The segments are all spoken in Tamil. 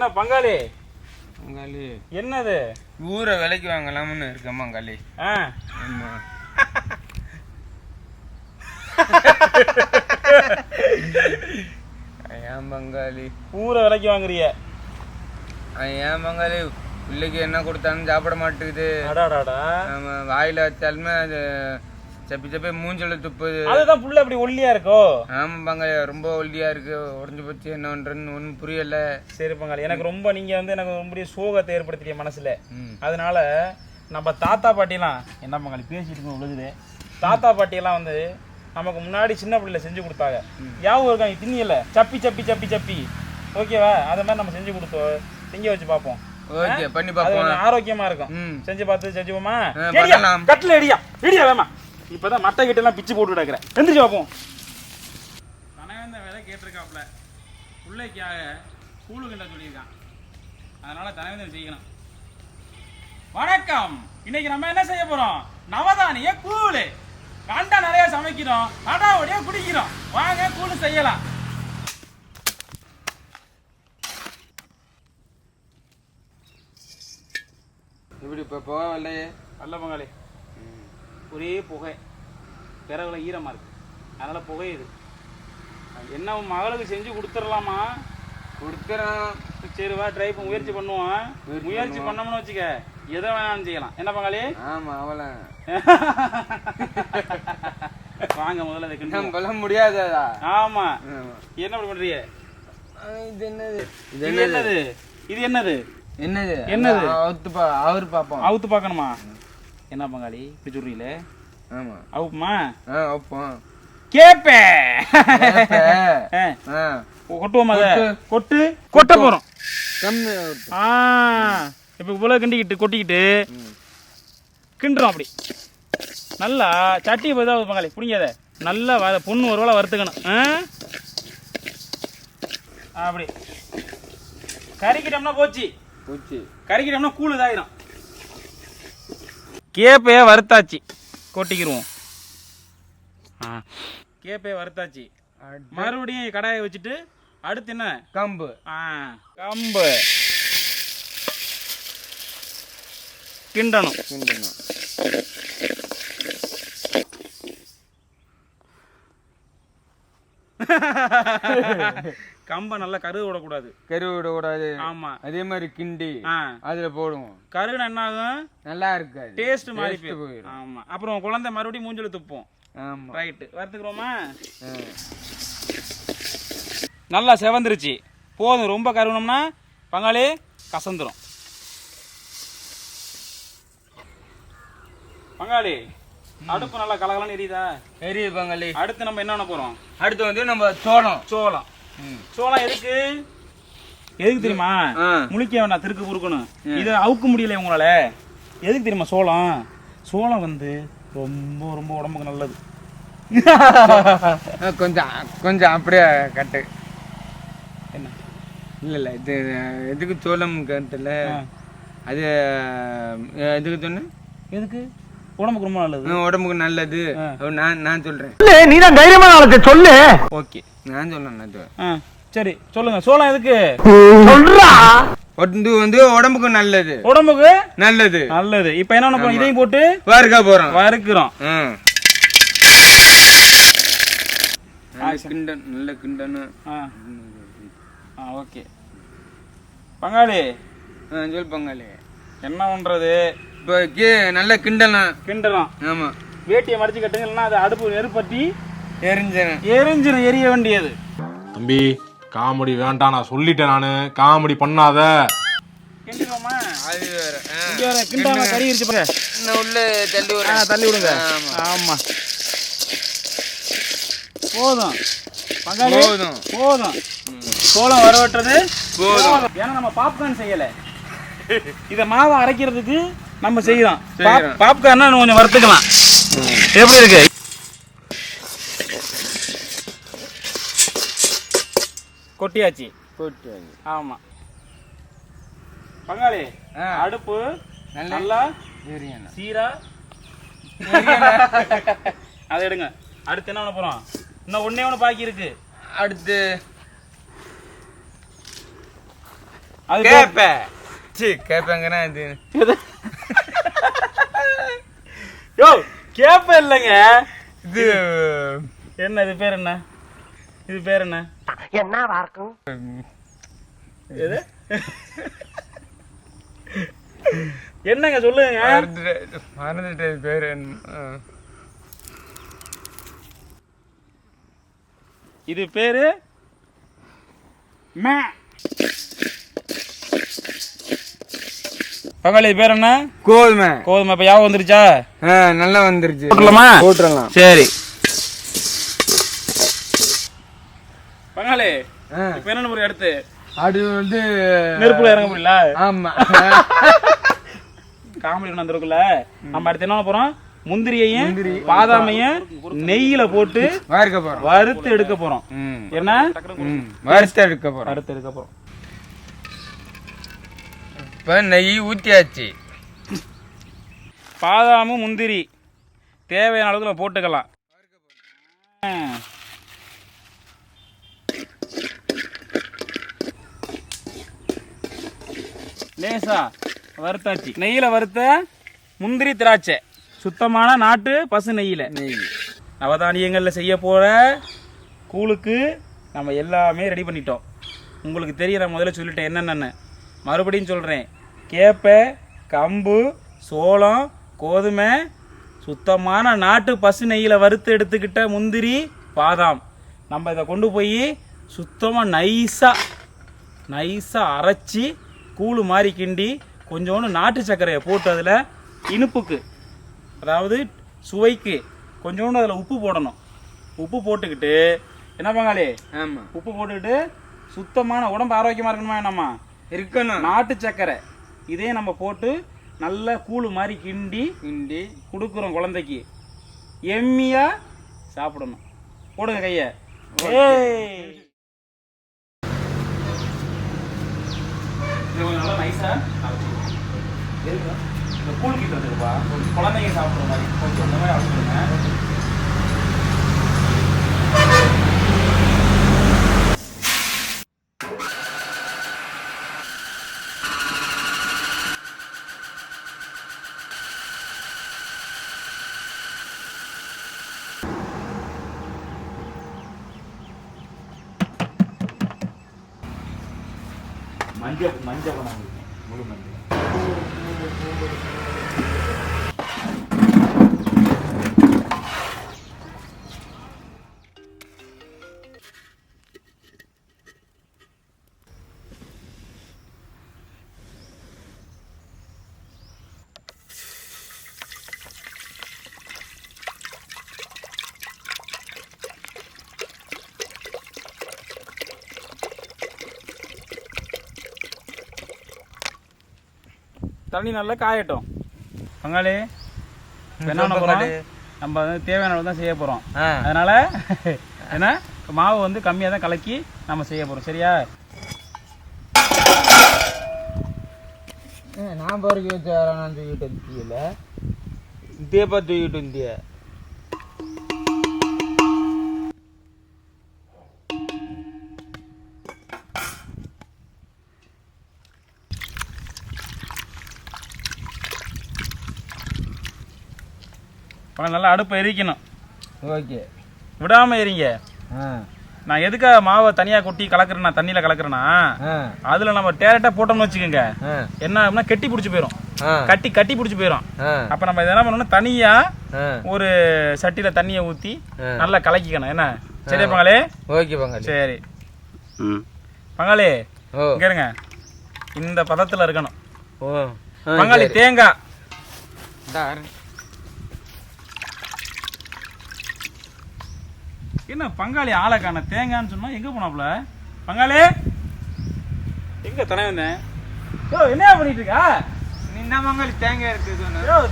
என்ன பங்காளி? பங்காளி. என்னது? ஊரை விலைக்கு வாங்கலாம்னு இருக்கேன் பங்காளி. ஆ. ஏன் பங்காளி. ஊரை விலைக்கு வாங்குறிய? ஏன் பங்காளி பிள்ளைக்கு என்ன கொடுத்தாலும் சாப்பிட மாட்டேங்குது வாயில வச்சாலுமே அது சப்பி சப்பி மூஞ்சில துப்புது அதுதான் புள்ள இப்படி ஒல்லியா இருக்கோ? ஆமா பங்காளி ரொம்ப ஒல்லியா இருக்கு. உடஞ்சு போச்சு என்ன பண்றேன்னு ஒன்றும் புரியல. சரி பங்காளி எனக்கு ரொம்ப நீங்க வந்து எனக்கு ரொம்ப சோகத்தை ஏற்படுத்திய மனசுல. அதனால நம்ம தாத்தா பாட்டிலாம் என்ன பங்காளி பேசிட்டு இருக்கோம் உழுகுது தாத்தா பாட்டியெல்லாம் வந்து நமக்கு முன்னாடி சின்ன பிள்ளைல செஞ்சு கொடுத்தாங்க. யாவும் இருக்காங்க திணியல சப்பி சப்பி சப்பி சப்பி. ஓகேவா அதை மாதிரி நம்ம செஞ்சு கொடுத்தோம் திங்க வச்சு பார்ப்போம். ஓகே பண்ணி பார்ப்போம். ஆரோக்கியமா இருக்கும். செஞ்சு பார்த்து பண்ணலாம். கட்டில எடியா எடியா வேமா. இப்பதான் மட்டை கிட்ட எல்லாம் பிச்சு போட்டு கிடக்குறேன். எந்திரிச்சு பார்ப்போம் கனகந்த வேலை கேட்டிருக்காப்ல பிள்ளைக்காக கூழு கிண்ட சொல்லியிருக்கான். அதனால தனவேந்தன் செய்யணும். வணக்கம். இன்னைக்கு நம்ம என்ன செய்ய போறோம்? நவதானிய கூழு. கண்டா நிறைய சமைக்கிறோம். கடாவுடைய குடிக்கிறோம். வாங்க கூழு செய்யலாம். இப்படி இப்போ போகவில்லையே. நல்ல பங்காளி ஒரே புகை. பிறகுல ஈரமா இருக்கு. அதனால புகையுது என்ன உன் மகளுக்கு செஞ்சு கொடுத்துடலாமா? கொடுத்துறோம் சரி வா ட்ரை முயற்சி பண்ணுவோம். முயற்சி பண்ணோம்னு வச்சுக்க எதை வேணாலும் செய்யலாம். என்ன பங்காளி? ஆமா அவளை. வாங்க முதல்ல கிண்டுவோம். நம்மள முடியாததா ஆமா. என்ன பண்றீங்க? இது என்னது? இது என்னது? இது என்னது? என்னது? என்னது? அவுத்து பா அவர் பாப்போம் அவுத்து பார்க்கணுமா? என்ன பங்காளி? இப்படி சொல்றீங்களே? ஆமா. அவுப்புமா? ஆ வைப்போம் கேப்பே. கொட்டுவோமா கொட்டு. கொட்டு. போறோம். கம்மி ஆ. இப்போ இவ்வளோ கிண்டிக்கிட்டு கொட்டிக்கிட்டு கிண்டுறோம் அப்படி. நல்லா சட்டி போய் தான் பங்காளி பிடிங்காத நல்லா வ பொண்ணு ஒரு வேளை வறுத்துக்கணும். ஆ? அப்படி. கறிக்கிட்டோம்னா போச்சு. பூச்சி. கறிக்கிட்டோம்னா கூழ் இதாயிரும். கேப்பைய வறுத்தாச்சு. கொட்டிக்கிருவோம். ஆ. கேப்பைய வறுத்தாச்சு. மறுபடியும் கடாயை வச்சுட்டு அடுத்து என்ன? கம்பு. ஆ. கம்பு. கிண்டணும். கிண்டணும். கம்பை நல்லா கருது விடக்கூடாது. கரு விடக்கூடாது. ஆமா. அதே மாதிரி கிண்டி அதுல போடுவோம். கருகுன என்ன ஆகும்? நல்லா இருக்காது. டேஸ்ட் மாறி போயிடும். ஆமா. அப்புறம் குழந்தை மறுபடியும் மூஞ்சில துப்போம். ஆமா. ரைட்டு வறுத்துக்கிறோமா. நல்லா செவந்துருச்சு. போதும். ரொம்ப கருவணும்னா பங்காளி கசந்துரும். பங்காளி அடுப்பு நல்லா கலகலன்னு எரியுதா? பெரிய பங்காளி. அடுத்து நம்ம என்ன பண்ண போறோம்? அடுத்து வந்து நம்ம சோளம். சோளம். சோளம் எதுக்கு? எதுக்கு தெரியுமா. முழிக்க வேணாம் திருக்கு பொறுக்கணும் இதை அவுக்க முடியல உங்களால. எதுக்கு தெரியுமா சோளம்? சோளம் வந்து ரொம்ப ரொம்ப உடம்புக்கு நல்லது. கொஞ்சம் கொஞ்சம் அப்படியே கட்டு. என்ன? இல்ல இல்ல இது எதுக்கு சோளம் கட்டல. அது எதுக்கு சொன்ன எதுக்கு? உடம்புக்கு ரொம்ப நல்லது. உடம்புக்கு நல்லது. நான் நான் சொல்றேன். நீதான் தைரியமான ஆளுக்கு சொல்லு. ஓகே நான் சொல்றேன் சரி சொல்லுங்க. சோளம் எதுக்கு? சொல்றா. ஒட்டு வந்து உடம்புக்கு நல்லது. உடம்புக்கு நல்லது. நல்லது. இப்போ என்ன பண்ண போறோம்? இதையும் போட்டு வறுக்க போறோம். வறுக்கிறோம். நல்ல கிண்டன் நல்ல கிண்டனும் ஆ. ஆ ஓகே. பங்காளி. ஆ, சொல் பங்காளி. என்ன பண்றது? இப்போ கீ நல்ல கிண்டலாம் கிண்டுறோம் ஆமா. வேட்டியை மடிச்சு கட்டுங்க இல்லைன்னா அது அடுப்பு நெருப்பட்டி எரிஞ்சிடும் எரிஞ்சிடும் எரிய வேண்டியது. தம்பி காமெடி வேண்டாம் நான் சொல்லிட்டேன் நானு. காமெடி பண்ணாத. கிண்டிடுவோமா அது வேற. ஆ. இங்க வர கிண்டாம கறி பாருங்க இன்னும் உள்ள தள்ளி விடுறேன். தள்ளி விடுங்க. ஆமா. ஆமா. போதும். பங்காளி போதும். போதும். சோளம் வரவட்டுறது போதும். ஏன்னா நம்ம பாப்கார்ன் செய்யல. இத மாவை அரைக்கிறதுக்கு நம்ம செய்யறோம். செய்றோம். பாப்கார்னா கொஞ்சம் வறுத்துக்கலாம். எப்படி இருக்கு? கொட்டியாச்சு. போட்டு வை. ஆமா. பங்காளி. அடுப்பு நல்ல- சீரா. அதை எடுங்க. அடுத்து என்ன பண்ண போறோம்? இன்னும் ஒண்ணே ஒண்ணு பாக்கி இருக்கு. அடுத்து அது பேர்- கேப்ப. சி கேப்பங்கன்னா இது? யோ கேப்ப இல்லைங்க இது என்ன இது பேர் என்ன இது பேர் என்ன எது என்னங்க சொல்லுங்க மறந்துட்டு மறந்துட்டு பேர் என்ன. இது பேரு மே பங்காளி பேர் என்ன? கோதுமை. கோதுமை. இப்ப யாவும் வந்துருச்சா? நல்லா வந்துருச்சு. போட்டுடலாமா போட்டுடலாம் சரி. பங்காளி. இப்ப என்ன முறை அடுத்து அது வந்து நெருப்புல இறங்க முடியல ஆமா. காமெடி வந்திருக்குல்ல? நம்ம அடுத்து என்ன போறோம்? முந்திரியையும் பாதாமையும் நெய்யில போட்டு வறுக்க போறோம். வறுத்து எடுக்க போறோம். என்ன? வறுத்து எடுக்க போறோம். வறுத்து எடுக்க போறோம். இப்ப நெய் ஊத்தியாச்சு. பாதாமும் முந்திரி. தேவையான அளவுக்கு நம்ம போட்டுக்கலாம். லேசா வறுத்தாச்சு. நெய்யில வறுத்த முந்திரி திராட்சை. சுத்தமான நாட்டு பசு நெய்யில. நெய். நவதானியங்களில் செய்ய போகிற கூழுக்கு நம்ம எல்லாமே ரெடி பண்ணிட்டோம். உங்களுக்கு தெரிய நான் முதல்ல சொல்லிட்டேன் என்னென்னு மறுபடியும் சொல்கிறேன் கேப்பை கம்பு சோளம் கோதுமை சுத்தமான நாட்டு பசு நெய்யில் வறுத்து எடுத்துக்கிட்ட முந்திரி பாதாம். நம்ம இதை கொண்டு போய் சுத்தமாக நைஸாக நைஸாக அரைச்சி கூழு மாதிரி கிண்டி கொஞ்சோண்டு நாட்டு சர்க்கரையை போட்டு அதில் இனிப்புக்கு அதாவது சுவைக்கு கொஞ்சோண்டு அதில் உப்பு போடணும். உப்பு போட்டுக்கிட்டு என்ன பங்காளி? ஆமா. உப்பு போட்டுக்கிட்டு சுத்தமான உடம்பு ஆரோக்கியமாக இருக்கணுமா என்னம்மா இருக்கணும். நாட்டு சர்க்கரை இதே நம்ம போட்டு நல்ல கூழு மாதிரி கிண்டி இண்டி கொடுக்குறோம் குழந்தைக்கு. எம்மியா சாப்பிடணும். போடுங்க கைய. நல்லா நைஸா எதுக்கு? இந்த கூழ் கிட்ட இருக்குப்பா குழந்தைங்க சாப்பிடுற மாதிரி. கொஞ்சம் இந்த மாதிரி அரைச்சிடுங்க మంచి మంచి தண்ணி நல்லா காயட்டும். பங்காளி என்ன பண்ண நம்ம வந்து தேவையான அளவு தான் செய்ய போறோம். ஆ. அதனால என்ன? மாவு வந்து கம்மியாக தான் கலக்கி நம்ம செய்ய போறோம். சரியா? நான் நான் தூக்கிட்டு வந்தியல இதேப்பா தூக்கிட்டு வந்திய பங்காளி, நல்லா அடுப்பை எரிக்கணும். ஓகே. விடாம எரிங்க. நான் எதுக்காக மாவை தனியா கொட்டி கலக்குறேன்னா தண்ணியில கலக்குறேன்னா அதுல நம்ம டேரக்டா போட்டோம்னு வச்சுக்கோங்க. என்ன ஆகும்னா கெட்டி பிடிச்சி போயிடும் கட்டி கட்டி பிடிச்சி போயிடும் அப்ப நம்ம இதை என்ன பண்ணணும் தனியா ஆ. ஒரு சட்டியில தண்ணியை ஊத்தி ஆ. நல்லா கலக்கிக்கணும். என்ன? சரியா பங்காளி? ஓகே பங்காளி. சரி. பங்காளி இங்க இருங்க. இந்த பதத்துல இருக்கணும். ஓ. பங்காளி தேங்காய். என்ன பங்காளி ஆளை காண தேங்காய்னு சொன்னா எங்க போனாப்ல பங்காளி? எங்க தன வந்தேன்? யோ என்ன பண்ணிட்டு இருக்கா? நின்ன பங்காளி தேங்காய் இருக்கு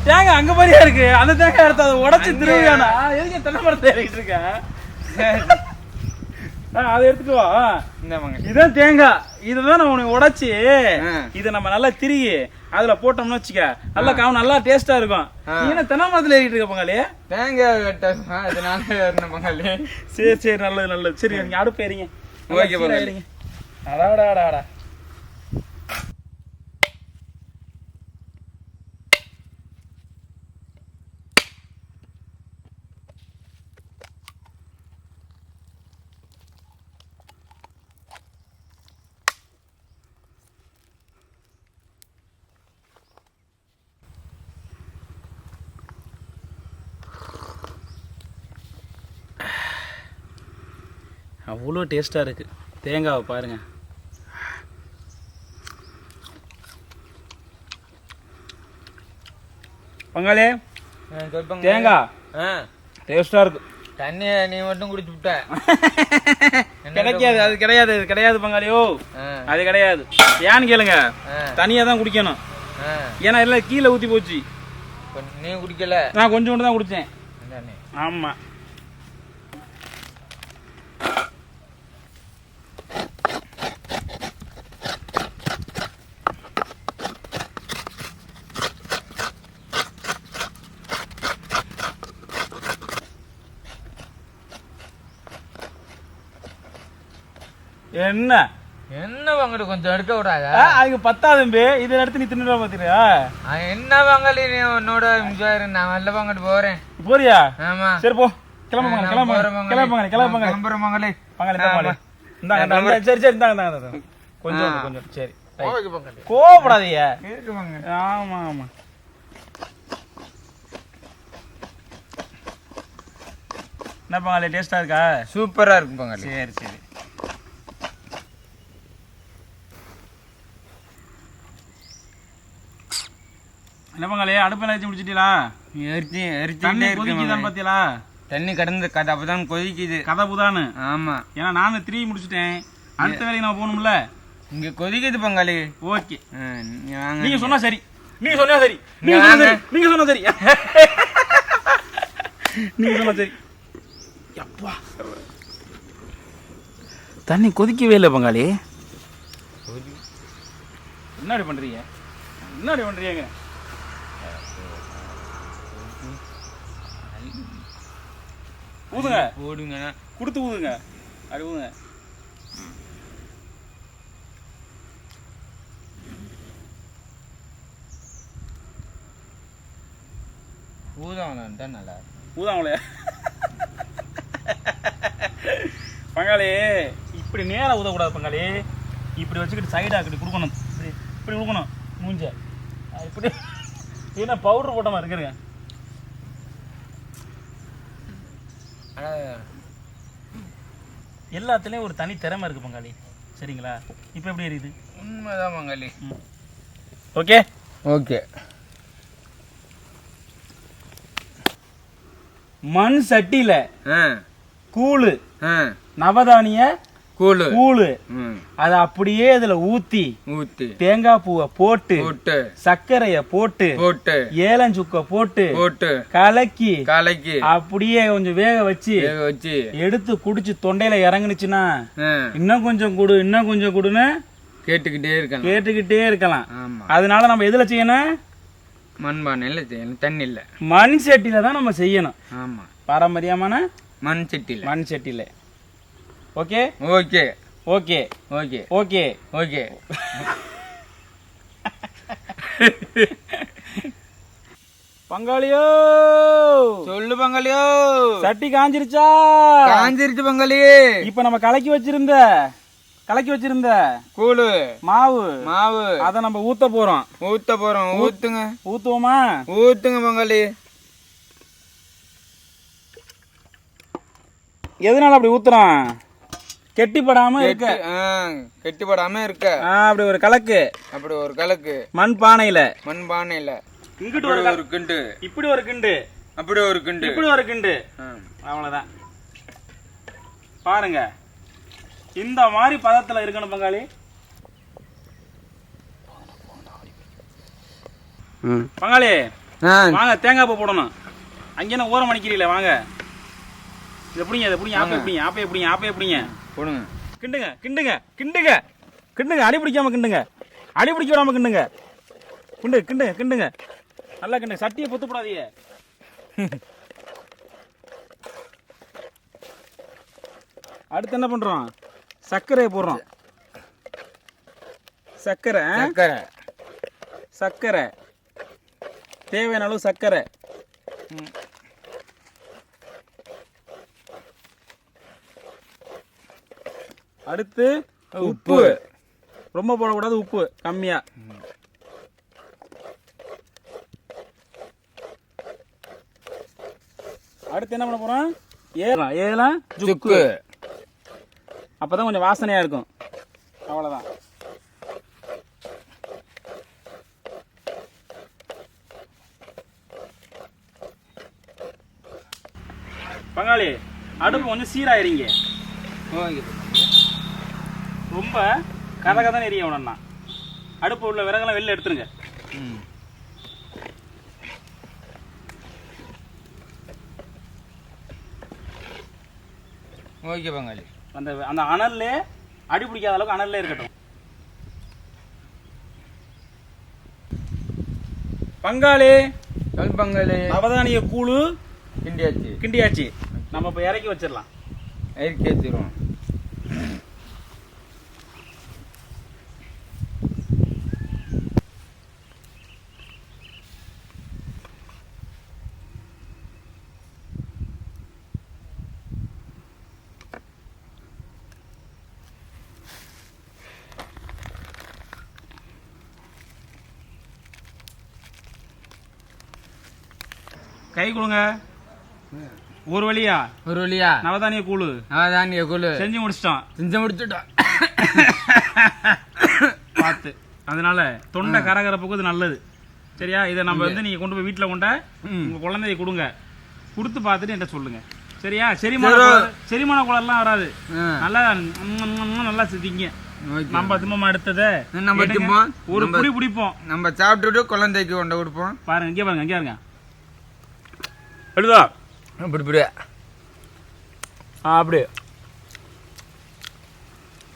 தேங்காய் அங்க மாதிரியா இருக்கு? அந்த தேங்காய் எடுத்து அதை உடச்சு திருவியானா எதுக்கு தென்னை மரத்தை ஏறிட்டு இருக்க? ஆ, அதை எடுத்துட்டு வா. இதான் தேங்காய். இதுதான் நம்ம உனக்கு உடைச்சு. இதை நம்ம நல்லா திருகி அதுல போட்டோம்னு வச்சுக்க. நல்லா காவும் நல்லா டேஸ்டா இருக்கும். ஆ. நீ என்ன தென்னை மரத்துல ஏறிட்டு இருக்க பங்காளி? தேங்காய் வெட்ட ஏறின பங்காளி. சரி சரி நல்லது நல்லது. சரி நீங்க அடுப்பு ஏறிங்க. ஓகே. ஏறிங்க. அவ்வளோ டேஸ்ட்டாக இருக்குது தேங்காவை பாருங்கள் பங்காளி தேங்காய் டேஸ்ட்டாக இருக்கும் தண்ணியை நீ மட்டும் குடிச்சு விட்ட. கிடைக்காது அது கிடையாது அது கிடையாது பங்காளியோ. அது கிடையாது. ஏன்னு கேளுங்க. தனியாக தான் குடிக்கணும். ஏன்னா இல்லை கீழே ஊற்றி போச்சு. நீ குடிக்கல. நான் கொஞ்சோண்டு தான் குடித்தேன். ஆமாம் என்ன? என்ன வாங்கடி கொஞ்சம் எடுக்க விடாதா. அதுக்கு பத்தாதும்பி இதை எடுத்து நீ தின்னுடா பார்த்துறியா ஆ, என்ன வாங்கலி நீ? உன்னோட இரு. நான் வெளில வாங்கிட்டு போறேன். போறியா? ஆமா. சரி போ. கிளம்ப நான் கிளம்ப போறேன் மங்களே. கிளம்ப கிளம்ப நான் கிளம்புறேன் மங்களே. இந்தாங்க இந்தாங்க, சரி சரி இந்தாங்க இந்தாங்க. கொஞ்சம். கொஞ்சம் சரி மங்களே. கோவப்படாதீங்க. மங்களே. ஆமா ஆமா. என்ன பங்காளி டேஸ்டா இருக்கா? சூப்பரா இருக்கு பங்காளி சரி சரி. என்ன பங்காளி அடுப்பில் வச்சு முடிச்சிட்டீங்களா எரிச்சு கொதிக்குதான்னு மங்களே. பாத்தீங்களா தண்ணி கடந்து கதை அப்பதான் கொதிக்குது. கதை புதான்னு ஆமா. ஏன்னா நானும் த்ரீ முடிச்சிட்டேன். அடுத்த வேலைக்கு நான் போகணும்ல? இங்க கொதிக்குது பங்காளி. ஓகே. ஆ, நீங்க வாங்க நீங்க சொன்னா சரி. நீங்க சொன்னா சரி. நீங்க நீங்க சொன்னா வாங்க. சரி. நீங்க சொன்னா சரி. நீங்க சொன்னா சரி. அப்பா தண்ணி கொதிக்கவே இல்லை பங்காளி. என்னடி பண்றீங்க? என்னடி பண்றீங்க? ஊதுங்க. போடுங்க. கொடுத்து ஊதுங்க. அப்படி ஊதுங்க. ஊதம் தான் நல்லா. ஊதாங்களே பங்காளி இப்படி நேரா ஊதக்கூடாது பங்காளி. இப்படி வச்சுக்கிட்டு சைடாக இப்படி கொடுக்கணும். இப்படி இப்படி கொடுக்கணும். மூஞ்ச. இப்படி. ஏன்னா பவுடர் போட்ட மாதிரி ஆனா எல்லாத்துலேயும் ஒரு தனி திறமை இருக்கு பங்காளி சரிங்களா? இப்போ எப்படி எரியுது உண்மைதான் மங்களி. ஓகே? ஓகே. மண் சட்டியில கூழு நவதானிய கூழு. கூழு. அதை அப்படியே இதுல ஊத்தி ஊத்தி. தேங்காய் பூவை போட்டு போட்டு. சர்க்கரைய போட்டு போட்டு. ஏலஞ்சுக்க போட்டு போட்டு. கலக்கி கலக்கி. அப்படியே கொஞ்சம் வேக வச்சு வேக வச்சு. எடுத்து குடிச்சு தொண்டையில இறங்குனுச்சுன்னா இன்னும் கொஞ்சம் குடு இன்னும் கொஞ்சம் குடுன்னு கேட்டுக்கிட்டே இருக்கலாம். கேட்டுக்கிட்டே இருக்கலாம். அதனால நம்ம எதுல செய்யணும்? மண்பானையில் செய்யணும். தண்ணி இல்லை மண் சட்டியில தான் நம்ம செய்யணும். ஆமா. பாரம்பரியமான மண் சட்டியில் மண் சட்டியில okay? Okay. Okay. Okay. Okay. Okay. பங்காளியோ! சொல்லு பங்காளியோ! சட்டி காஞ்சிருச்சா? காஞ்சிருச்சு பங்காளி. இப்ப நம்ம கலக்கி வச்சிருந்த கலக்கி வச்சிருந்த கூழு. மாவு. மாவு. அத நம்ம ஊத்த போறோம். ஊத்த போறோம். ஊத்துங்க. ஊத்துவோமா? ஊத்துங்க பங்காளி. எதனால அப்படி ஊத்துறோம்? கெட்டிப்படாம இருக்க. கெட்டி- கெட்டிப்படாம இருக்க. அப்படி ஒரு கலக்கு. அப்படி ஒரு கலக்கு. மண் பானையில. மண் பானையில. இங்கிட்டு ஒரு கிண்டு. இப்படி ஒரு கிண்டு. அப்படி ஒரு கிண்டு. இப்படி ஒரு கிண்டு. அவ்வளவுதான். பாருங்க. இந்த மாதிரி பதத்துல இருக்கணும் பங்காளி. பங்காளி வாங்க தேங்காய் பூ போடணும். அங்கே என்ன ஓரம் அடிக்கிறீங்களே வாங்க. இதை பிடிங்க இதை பிடிங்க ஆப்பை பிடிங்க ஆப்பையை பிடிங்க ஆப்பையை பிடிங்க. போடுங்க. கிண்டுங்க கிண்டுங்க கிண்டுங்க. கிண்டுங்க அடி பிடிக்காம கிண்டுங்க. அடி பிடிக்க விடாம கிண்டுங்க. கிண்டு கிண்டுங்க கிண்டுங்க. நல்லா கிண்டுங்க சட்டியை பொத்து போடாதீங்க அடுத்து என்ன பண்றோம்? சர்க்கரையை போடுறோம். சர்க்கரை சக்கரை சர்க்கரை. தேவையான அளவு சர்க்கரை. அடுத்து உப்பு. ரொம்ப போடக்கூடாது உப்பு. கம்மியா. அடுத்து என்ன பண்ண போறோம்? ஏலம் ஏலம் சுக்கு. அப்போ தான் கொஞ்சம் வாசனையாக இருக்கும். அவ்வளோதான் பங்காளி அடுப்பு கொஞ்சம் சீராயிருங்க. ஓகே ரொம்ப கதை கதை எரிய விடணும்னா அடுப்பு உள்ள விறகெல்லாம் வெளில எடுத்துருங்க. ஓகே பங்காளி. அந்த அந்த அனல்ல அடி பிடிக்காத அளவுக்கு அனல்ல இருக்கட்டும். பங்காளி. சொல் பங்காளி? நவதானிய கூழு கிண்டியாச்சு. கிண்டியாச்சு. நம்ம இப்போ இறக்கி வச்சிடலாம். இறக்கி வச்சிருவோம். கை கொடுங்க. ஒரு வழியா? ஒரு வழியா? நவதானிய கூழு. அதான் குழு. செஞ்சு முடிச்சிட்டோம். செஞ்சு முடிச்சுட்டோம். பார்த்து. அதனால தொண்டை கரகரப்புக்கு இது நல்லது. சரியா? இதை நம்ம வந்து நீங்க கொண்டு போய் வீட்டில் கொண்ட உங்க குழந்தைய கொடுங்க. கொடுத்து பார்த்துட்டு என்கிட்ட சொல்லுங்க. சரியா? செரிமான செரிமான குளம்லாம் வராது. நல்லா நல்லா சித்திங்க ஓகே. நம்ம திம்மமா எடுத்ததை நம்ம ஒரு புடி பிடிப்போம். நம்ம சாப்பிட்டுட்டு குழந்தைக்கு கொண்டு கொடுப்போம். பாருங்க இங்கே பாருங்க இங்கே பாருங்க. எடுதா இப்படி இப்படி ஆ அப்படி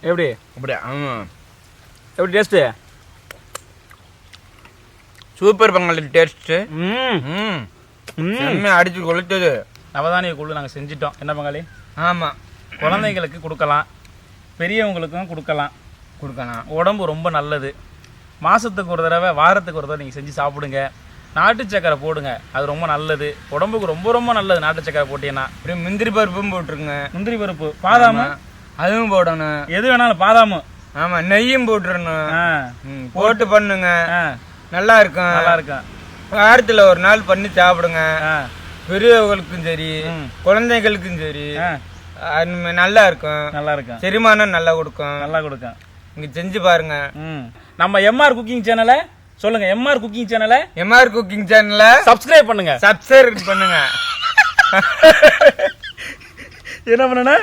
எப்படி? அப்படியா ஆமாம் எப்படி டேஸ்ட்டு சூப்பர் பங்காளி டேஸ்ட்டு ம். ம். ம். செம்மையா அடிச்சு கொளுத்துது. நவதானிய கூழ் நாங்கள் செஞ்சிட்டோம். என்ன பங்காளி ஆமாம் குழந்தைங்களுக்கு கொடுக்கலாம். பெரியவங்களுக்கும் கொடுக்கலாம். கொடுக்கலாம். உடம்பு ரொம்ப நல்லது. மாதத்துக்கு ஒரு தடவை வாரத்துக்கு ஒரு தடவை நீங்கள் செஞ்சு சாப்பிடுங்க. நாட்டு சக்கரை போடுங்க. அது ரொம்ப நல்லது. உடம்புக்கு ரொம்ப ரொம்ப நல்லது நாட்டு சக்கரை போட்டீங்கன்னா. அப்படியே முந்திரி பருப்பும் போட்டுருங்க. முந்திரி பருப்பு. பாதாமு? அதுவும் போடணும். எது வேணாலும் பாதாமு. ஆமா நெய்யும் போட்டுறணும். ஆ. ம், போட்டு பண்ணுங்க. நல்லா இருக்கும். நல்லா இருக்கும். வாரத்துல ஒரு நாள் பண்ணி சாப்பிடுங்க. ஆ. பெரியவங்களுக்கும் சரி. குழந்தைகளுக்கும் சரி நல்லா இருக்கும். நல்லா இருக்கும். செரிமானம் நல்லா கொடுக்கும். நல்லா கொடுக்கும். இங்க செஞ்சு பாருங்க. நம்ம எம்ஆர் குக்கிங் சேனலை சொல்லுங்க எம்ஆர் குக்கிங் சேனலை எம்ஆர் குக்கிங் சேனல்ல சப்ஸ்கிரைப் பண்ணுங்க. சப்ஸ்கிரைப் பண்ணுங்க. என்ன பண்ணணும்?